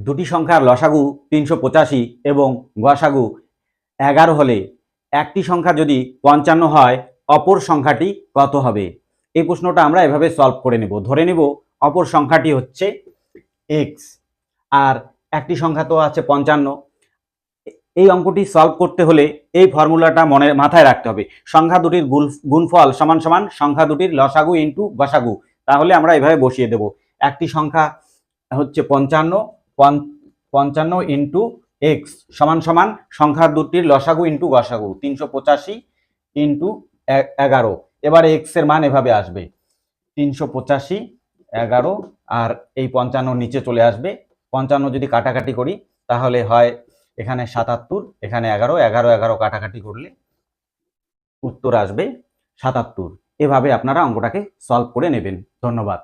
দুটি সংখ্যার লসাগু তিনশো পঁচাশি এবং গসাগু এগারো হলে একটি সংখ্যা যদি পঞ্চান্ন হয়, অপর সংখ্যাটি কত হবে? এই প্রশ্নটা আমরা এভাবে সলভ করে নেব। ধরে নেব, অপর সংখ্যাটি হচ্ছে এক্স আর একটি সংখ্যা তো আছে পঞ্চান্ন। এই অঙ্কটি সলভ করতে হলে এই ফর্মুলাটা মনে, মাথায় রাখতে হবে। সংখ্যা দুটির গুণফল সমান সমান সংখ্যা দুটির লসাগু ইন্টু গসাগু তাহলে আমরা এভাবে বসিয়ে দেব। একটি সংখ্যা হচ্ছে পঞ্চান্ন পঞ্চ- পঞ্চান্ন ইন্টু এক্স সমান সমান সংখ্যা দুটির লসাগু ইন্টু গসাগু, তিনশো পঁচাশি ইন্টু এগারো। এবার এক্সের মান এভাবে আসবে, তিনশো পঁচাশি, এগারো, আর এই পঞ্চান্ন নিচে চলে আসবে। পঞ্চান্ন যদি কাটাকাটি করি, তাহলে হয় এখানে সাতাত্তর, এখানে এগারো এগারো এগারো কাটাকাটি করলে উত্তর আসবে সাতাত্তর। এভাবে আপনারা অঙ্কটাকে সলভ করে নেবেন। ধন্যবাদ।